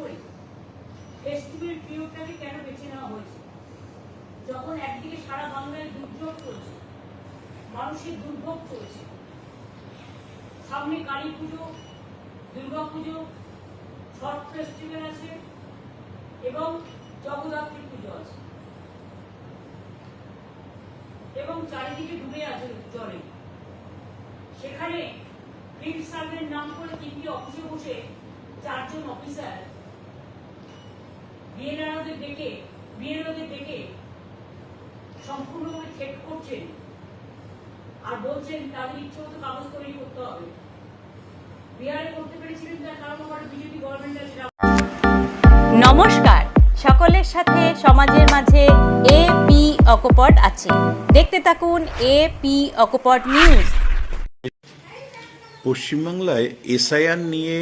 করি ফেস্টিভ্যাল পিরিয়ডটাকে কেন বেছে নেওয়া হয়েছে? যখন একদিকে সারা বাংলায় দুর্যোগ চলছে, মানুষের দুর্ভোগ চলছে, সামনে কালী পুজো, দুর্গা পুজো শর্ট ফেস্টিভ্যাল আছে এবং জগদ্ধাত্রী পুজো আছে। এবং চারিদিকে ডুবে আছে জলে। সেখানে ফিল্ড সার্ভের নাম করে তিনটি অফিসে বসে চারজন অফিসার ডেকে ডেকে সম্পূর্ণভাবে চেক করছেন আর বলছেন তাদের ইচ্ছে মতো কাগজ তৈরি করতে হবে। বিহারে করতে পেরেছিলেন তার কারণ আমার বিজেপি গভর্নমেন্ট আছে নমস্কার। সকলের সাথে সমাজের মাঝে এ পি অকপট আছে। দেখতে থাকুন এ পি অকপট নিউজ। পশ্চিমবাংলায় এসআইআর নিয়ে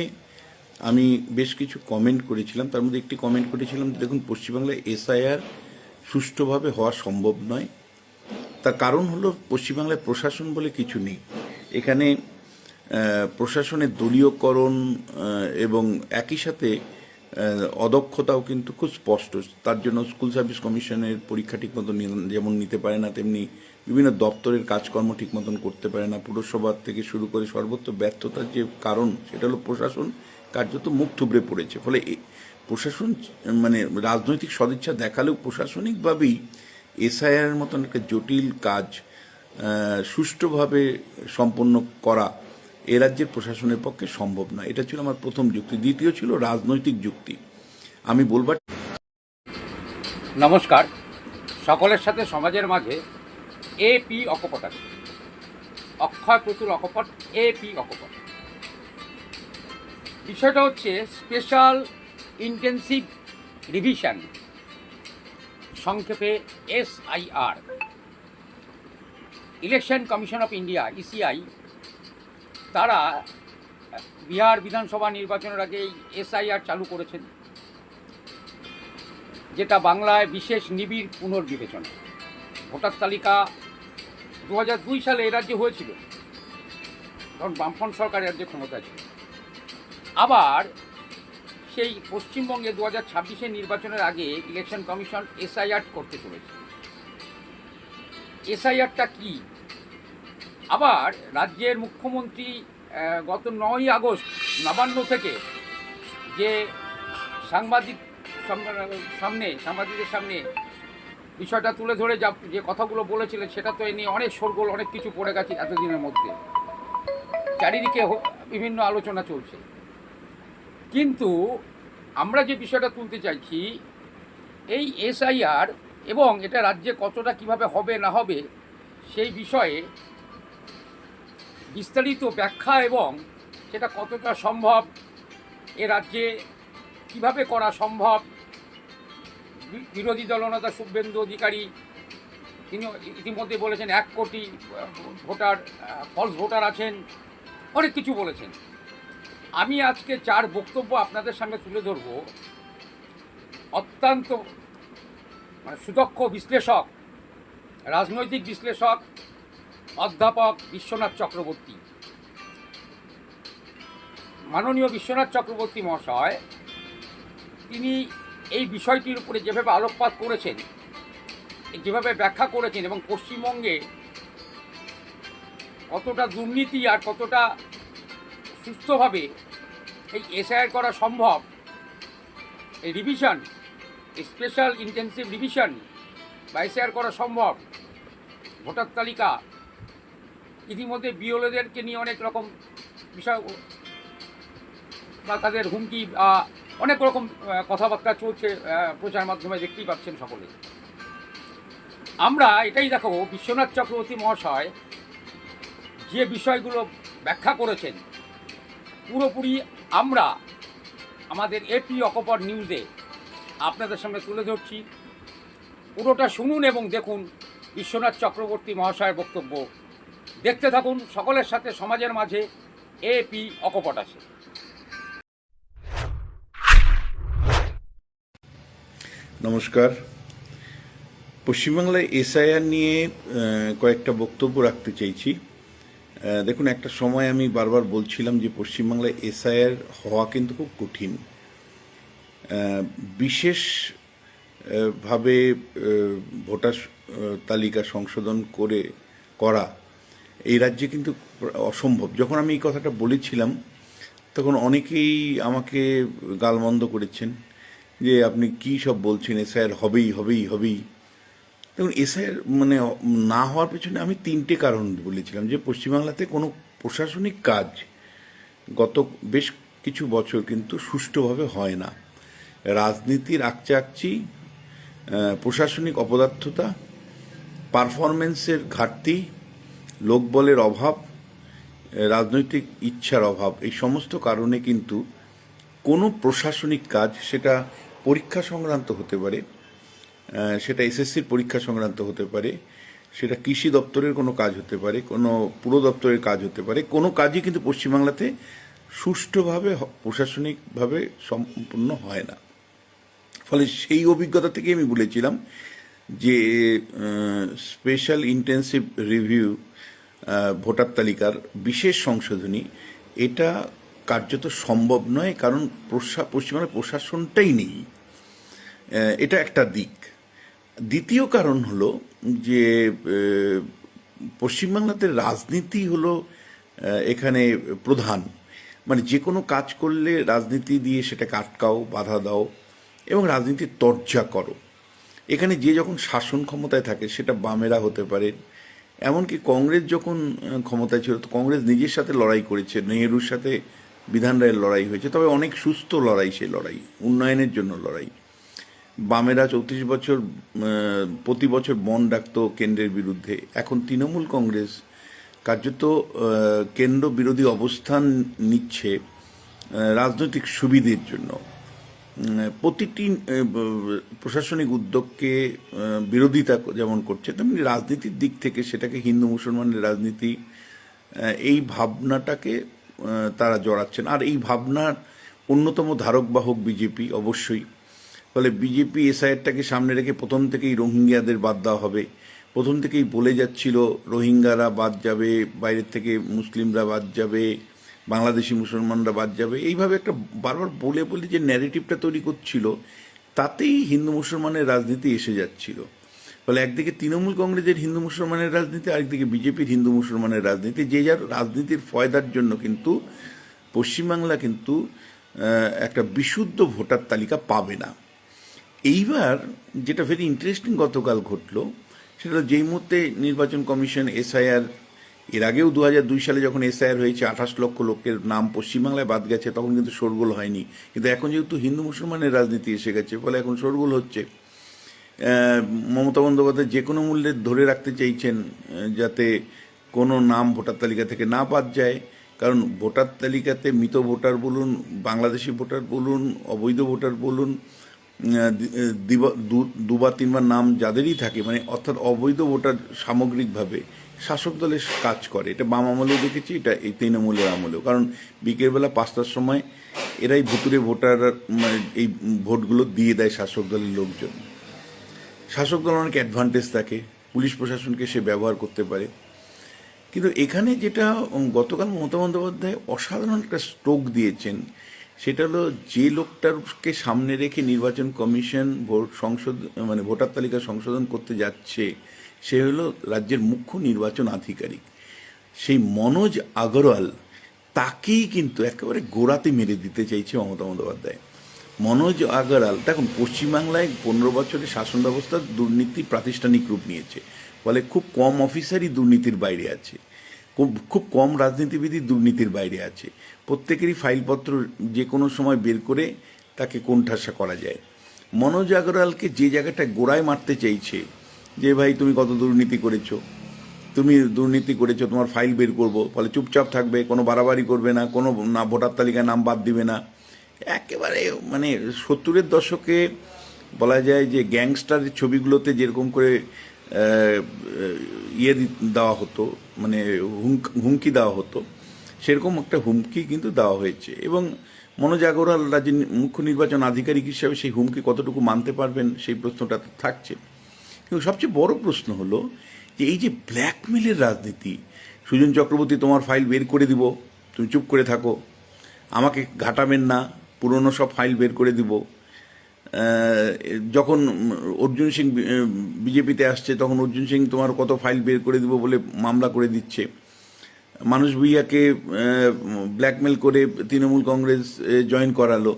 আমি বেশ কিছু কমেন্ট করেছিলাম। তার মধ্যে একটি কমেন্ট করেছিলাম দেখুন পশ্চিমবাংলায় এসআইআর সুষ্ঠুভাবে হওয়া সম্ভব নয়। তার কারণ হলো পশ্চিমবাংলায় প্রশাসন বলে কিছু নেই। এখানে প্রশাসনের দলীয়করণ এবং একই সাথে অদক্ষতাও কিন্তু খুব স্পষ্ট। তার জন্য স্কুল সার্ভিস কমিশনের পরীক্ষা ঠিক মতো যেমন নিতে পারে না, তেমনি বিভিন্ন দপ্তরের কাজকর্ম ঠিক মতন করতে পারে না। পুরসভা থেকে শুরু করে সর্বত্র ব্যর্থতার যে কারণ, সেটা হলো প্রশাসন। কার্যত মুখ থুবড়ে পড়েছে। ফলে প্রশাসন মানে রাজনৈতিক সদিচ্ছা দেখালেও প্রশাসনিকভাবেই এসআইআর মতন একটা জটিল কাজ সুষ্ঠুভাবে সম্পন্ন করা এ রাজ্যের প্রশাসনের পক্ষে সম্ভব না এটা ছিল আমার প্রথম যুক্তি। দ্বিতীয় ছিল রাজনৈতিক যুক্তি। আমি বলবার নমস্কার। সকলের সাথে সমাজের মাঝে এ পি অকপট আছে। অক্ষয় প্রচুর অকপট, এ পি অকপট। বিষয়টা হচ্ছে স্পেশাল ইন্টেন্সিভ রিভিশন সংক্ষেপে SIR election commission of India ECI তারা বিহার বিধানসভা নির্বাচনের আগে এসআইআর চালু করেছেন, যেটা বাংলায় বিশেষ নিবিড় পুনর্বিবেচনা। ভোটার তালিকা দু হাজার দুই সালে এ রাজ্যে হয়েছিল তখন বামফ্রন্ট সরকার রাজ্যে ক্ষমতা ছিল। আবার সেই পশ্চিমবঙ্গে দু হাজার ছাব্বিশের নির্বাচনের আগে ইলেকশন কমিশন এসআইআর করতে চলেছে। এসআইআরটা কি? আবার রাজ্যের মুখ্যমন্ত্রী গত নয়ই আগস্ট, নবান্ন থেকে যে সাংবাদিক সামনে, সাংবাদিকদের সামনে বিষয়টা তুলে ধরে যা, যে কথাগুলো বলেছিলেন, সেটা তো এ নিয়ে অনেক শোরগোল, অনেক কিছু পড়ে গেছে এতদিনের মধ্যে। চারিদিকে বিভিন্ন আলোচনা চলছে। কিন্তু আমরা যে বিষয়টা তুলতে চাইছি, এই এসআইআর এবং এটা রাজ্যে কতটা কীভাবে হবে, না হবে, সেই বিষয়ে বিস্তারিত ব্যাখ্যা এবং সেটা কতটা সম্ভব, এ রাজ্যে কীভাবে করা সম্ভব বিরোধী দলনেতা শুভেন্দু অধিকারী তিনি ইতিমধ্যে বলেছেন এক কোটি ভোটার ফলস ভোটার আছেন, অনেক কিছু বলেছেন। আমি আজকে চার বক্তব্য আপনাদের সামনে তুলে ধরব। অত্যন্ত মানে সুদক্ষ বিশ্লেষক, রাজনৈতিক বিশ্লেষক, অধ্যাপক বিশ্বনাথ চক্রবর্তী। মাননীয় বিশ্বনাথ চক্রবর্তী মহাশয়, তিনি এই বিষয়টির উপরে যেভাবে আলোকপাত করেছেন, যেভাবে ব্যাখ্যা করেছেন এবং পশ্চিমবঙ্গে কতটা দুর্নীতি আর কতটা সুস্থভাবে এই এসআইআর করা সম্ভব। এই রিভিশন স্পেশাল ইন্টেন্সিভ রিভিশন বা এসআইআর করা সম্ভব। ভোটার তালিকা। ইতিমধ্যে বিওলেদেরকে নিয়ে অনেক রকম বিষয় বা তাদের হুমকি অনেক রকম কথাবার্তা চলছে প্রচার মাধ্যমে দেখতেই পাচ্ছেন সকলে। আমরা এটাই দেখাবো, বিশ্বনাথ চক্রবর্তী মহাশয় যে বিষয়গুলো ব্যাখ্যা করেছেন, পুরোপুরি আমরা আমাদের এপি অকপর নিউজে আপনাদের সামনে তুলে ধরছি। পুরোটা শুনুন এবং দেখুন বিশ্বনাথ চক্রবর্তী মহাশয়ের বক্তব্য। দেখতে থাকুন, সকলের সাথে সমাজের মাঝে এপি অকপট আছে। নমস্কার। পশ্চিমবাংলায় এসআইআর নিয়ে কয়েকটা বক্তব্য রাখতে চাইছি। দেখুন, একটা সময় আমি বারবার বলছিলাম যে পশ্চিমবাংলায় এসআইআর হওয়া কিন্তু খুব কঠিন। বিশেষ ভাবে ভোটার তালিকা সংশোধন করে, করা এই রাজ্যে কিন্তু অসম্ভব। যখন আমি এই কথাটা বলেছিলাম, তখন অনেকেই আমাকে গালমন্দ করেছেন যে আপনি কি সব বলছেন এসআইআর হবেই হবেই হবেই। দেখুন এসআইআর মানে না হওয়ার পেছনে আমি তিনটে কারণ বলেছিলাম, যে পশ্চিমবাংলাতে কোনো প্রশাসনিক কাজ গত বেশ কিছু বছর কিন্তু সুষ্ঠুভাবে হয় না। রাজনীতির আকচাকচি প্রশাসনিক অপদার্থতা পারফরমেন্সের ঘাটতি, লোকবলের অভাব রাজনৈতিক ইচ্ছার অভাব, এই সমস্ত কারণে কিন্তু কোনো প্রশাসনিক কাজ সেটা পরীক্ষা সংক্রান্ত হতে পারে। সেটা এসএসসির পরীক্ষা সংক্রান্ত হতে পারে, সেটা কৃষি দপ্তরের কোনো কাজ হতে পারে, কোনো পুর দপ্তরের কাজ হতে পারে, কোনো কাজই কিন্তু পশ্চিমবাংলাতে সুষ্ঠুভাবে প্রশাসনিকভাবে সম্পূর্ণ হয় না। ফলে সেই অভিজ্ঞতা থেকে আমি বলেছিলাম যে স্পেশাল ইন্টেন্সিভ রিভিউ ভোটার তালিকার বিশেষ সংশোধনী, এটা কার্যত সম্ভব নয়, কারণ পশ্চিমবাংলার প্রশাসনটাই নেই। এটা একটা দিক। দ্বিতীয় কারণ হলো যে পশ্চিমবাংলাতে রাজনীতি হলো এখানে প্রধান। মানে যে কোনো কাজ করলে রাজনীতি দিয়ে সেটাকে আটকাও, বাধা দাও এবং রাজনীতির তর্জা করো। এখানে যে যখন শাসন ক্ষমতায় থাকে সেটা বামেরা হতে পারে। এমনকি কংগ্রেস যখন ক্ষমতায় ছিল, তো কংগ্রেস নিজের সাথে লড়াই করেছে, নেহেরুর সাথে বিধান রায়ের লড়াই হয়েছে। তবে অনেক সুস্থ লড়াই সেই লড়াই, উন্নয়নের জন্য লড়াই। বামেরা চৌত্রিশ বছর প্রতি বছর বন্ড ডাকতো কেন্দ্রের বিরুদ্ধে। এখন তৃণমূল কংগ্রেস কার্যত কেন্দ্র বিরোধী অবস্থান নিচ্ছে রাজনৈতিক সুবিধের জন্য। প্রতিটি প্রশাসনিক উদ্যোগকে বিরোধিতা যেমন করছে, তেমনি রাজনীতির দিক থেকে সেটাকে হিন্দু মুসলমানের রাজনীতি এই ভাবনাটাকে তারা জড়াচ্ছেন। আর এই ভাবনার অন্যতম ধারক বাহক বিজেপি, অবশ্যই। ফলে বিজেপি এসআইআরটাকে সামনে রেখে প্রথম থেকেই রোহিঙ্গাদের বাদ দেওয়া হবে। প্রথম থেকেই বলে যাচ্ছিল, রোহিঙ্গারা বাদ যাবে, বাইরের থেকে মুসলিমরা বাদ যাবে, বাংলাদেশি মুসলমানরা বাদ যাবে। এইভাবে একটা বারবার বলে বলে যে ন্যারেটিভটা তৈরি করছিল, তাতেই হিন্দু মুসলমানের রাজনীতি এসে যাচ্ছিল। ফলে একদিকে তৃণমূল কংগ্রেসের হিন্দু মুসলমানের রাজনীতি, আরেকদিকে বিজেপির হিন্দু মুসলমানের রাজনীতি। যে যার রাজনীতির ফয়দার জন্য কিন্তু পশ্চিমবাংলা কিন্তু একটা বিশুদ্ধ ভোটার তালিকা পাবে না। এইবার যেটা ভেরি ইন্টারেস্টিং গতকাল ঘটলো, সেটা যেই মুহূর্তে নির্বাচন কমিশন এসআইআর, এর আগেও দু দুই সালে যখন এসআইআর হয়েছে, আঠাশ লক্ষ লোকের নাম পশ্চিমবাংলায় বাদ গেছে, তখন কিন্তু শোরগোল হয়নি। কিন্তু এখন যেহেতু হিন্দু মুসলমানের রাজনীতি এসে গেছে, ফলে এখন শোরগোল হচ্ছে। মমতা বন্দ্যোপাধ্যায় যে কোনো মূল্যে ধরে রাখতে চাইছেন যাতে কোনো নাম ভোটার তালিকা থেকে না বাদ যায়। কারণ ভোটার তালিকাতে মৃত ভোটার বলুন, বাংলাদেশি ভোটার বলুন, অবৈধ ভোটার বলুন দুবার তিনবার নাম যাদেরই থাকে মানে অর্থাৎ অবৈধ ভোটার সামগ্রিকভাবে শাসক দলের কাজ করে। এটা বাম আমলেও দেখেছি, এটা এই তৃণমূলের আমলেও। কারণ বিকেলবেলা পাঁচটার সময় এরাই ভুতুরে ভোটার মানে এই ভোটগুলো দিয়ে দেয় শাসক দলের লোকজন। শাসক দল অনেক অ্যাডভান্টেজ থাকে, পুলিশ প্রশাসনকে সে ব্যবহার করতে পারে। কিন্তু এখানে যেটা, গতকাল মমতা বন্দ্যোপাধ্যায় অসাধারণ একটা স্ট্রোক দিয়েছেন সেটা হলো যে লোকটাকে সামনে রেখে নির্বাচন কমিশন ভোট সংশোধন মানে ভোটার তালিকা সংশোধন করতে যাচ্ছে, সে হলো রাজ্যের মুখ্য নির্বাচন আধিকারিক। সেই মনোজ আগরওয়াল তাকেই কিন্তু একেবারে গোড়াতে মেরে দিতে চাইছে মমতা বন্দ্যোপাধ্যায়। মনোজ আগরওয়াল, দেখুন, পশ্চিমবাংলায় পনেরো বছরের শাসন ব্যবস্থা দুর্নীতি প্রাতিষ্ঠানিক রূপ নিয়েছে, ফলে খুব কম অফিসারই দুর্নীতির বাইরে আছে খুব কম রাজনীতিবিদই দুর্নীতির বাইরে আছে। প্রত্যেকেরই ফাইলপত্র যে কোনো সময় বের করে তাকে কোণঠাসা করা যায়। মনোজ আগরওয়ালকে যে জায়গাটায় গোড়ায় মারতে চাইছে, যে ভাই তুমি কত দুর্নীতি করেছ, তুমি দুর্নীতি করেছ, তোমার ফাইল বের করব, ফলে চুপচাপ থাকবে, কোনো বাড়াবাড়ি করবে না, কোনো না ভোটার তালিকায় নাম বাদ দিবে না। একেবারে মানে সত্তরের দশকে বলা যায় যে গ্যাংস্টারের ছবিগুলোতে যেরকম করে ইয়ে দেওয়া হতো মানে হুমকি দেওয়া হতো সেরকম একটা হুমকি কিন্তু দেওয়া হয়েছে। এবং মনোজ আগরওয়াল রাজ্যের মুখ্য নির্বাচন আধিকারিক হিসাবে সেই হুমকি কতটুকু মানতে পারবেন সেই প্রশ্নটা থাকছে। কিন্তু সবচেয়ে বড় প্রশ্ন হলো যে এই যে ব্ল্যাকমেলের রাজনীতি, সুজন চক্রবর্তী তোমার ফাইল বের করে দিব, তুমি চুপ করে থাকো, আমাকে ঘাটাবেন না, পুরনো সব ফাইল বের করে দিব। যখন অর্জুন সিং বিজেপিতে আসছে, তখন অর্জুন সিং তোমার কত ফাইল বের করে দিব বলে মামলা করে দিচ্ছে। মানুষ ভুইয়াকে ব্ল্যাকমেল করে তৃণমূল কংগ্রেস জয়েন করালো।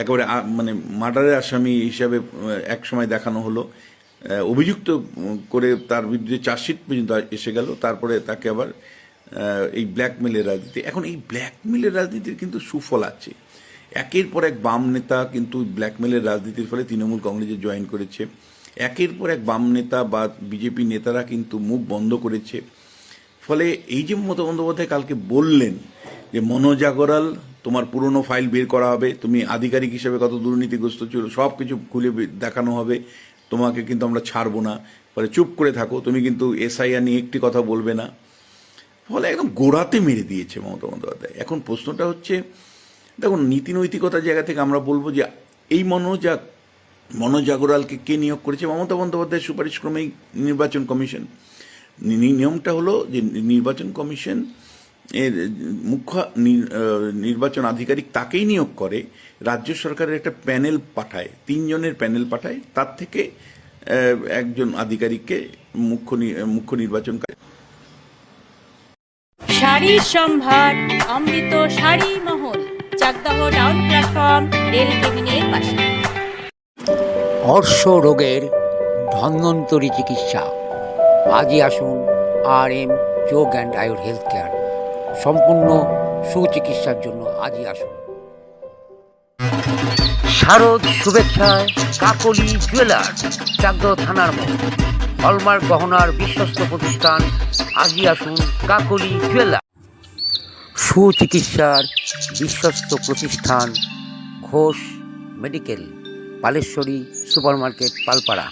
একেবারে মানে মার্ডারের আসামি হিসাবে এক সময় দেখানো হলো। অভিযুক্ত করে তার বিরুদ্ধে চার্জশিট পর্যন্ত এসে গেল। তারপরে তাকে আবার এই ব্ল্যাকমেলের রাজনীতি, এখন এই ব্ল্যাকমেলের রাজনীতির কিন্তু সুফল আছে। একের পর এক বাম নেতা কিন্তু ব্ল্যাকমেলের রাজনীতির ফলে তৃণমূল কংগ্রেসে জয়েন করেছে। একের পর এক বাম নেতা বা বিজেপি নেতারা কিন্তু মুখ বন্ধ করেছে। ফলে এই যে মমতা বন্দ্যোপাধ্যায় কালকে বললেন যে মনোজাগরাল তোমার পুরনো ফাইল বের করা হবে, তুমি আধিকারিক হিসেবে কত দুর্নীতিগ্রস্ত ছিল সব কিছু খুলে দেখানো হবে, তোমাকে কিন্তু আমরা ছাড়বো না। ফলে চুপ করে থাকো, তুমি কিন্তু এসআইআর নিয়ে একটি কথা বলবে না। ফলে একদম গোড়াতে মেরে দিয়েছে মমতা বন্দ্যোপাধ্যায়। এখন প্রশ্নটা হচ্ছে, দেখুন নীতি নৈতিকতার জায়গা থেকে আমরা বলব যে, এই মনোজাগ মনোজাগরালকে কে নিয়োগ করেছে? মমতা বন্দ্যোপাধ্যায়ের সুপারিশ ক্রমেই নির্বাচন কমিশন। নিয়মটা হলো যে নির্বাচন কমিশন এর মুখ্য নির্বাচন আধিকারিক তাকেই নিয়োগ করে রাজ্য সরকারের একটা প্যানেল পাঠায় তিনজনের প্যানেল পাঠায় তার থেকে আহ, একজন আধিকারিককে মুখ্য মুখ্য নির্বাচনকারী শাড়ির সম্ভার অমৃত শাড়ি মহল চাকদাহ টাউন প্ল্যাটফর্ম রেল কেবিনের পাশে। অর্শ রোগের ধন্বন্তরী চিকিৎসা। আজই আসুন R M Yog and Ayur health care. সম্পূর্ণ সুচিকিৎসার জন্য আজই আসুন। শারদ শুভেচ্ছায় কাকলি জুয়েলার্স চাকদ থানার মোড়। হলমার্ক গহনার বিশ্বস্ত প্রতিষ্ঠান, আজই আসুন কাকলি জুয়েলার্স। সুচিকিৎসার বিশ্বস্ত প্রতিষ্ঠান ঘোষ মেডিকেল, পালেশ্বরী সুপারমার্কেট, পালপাড়া।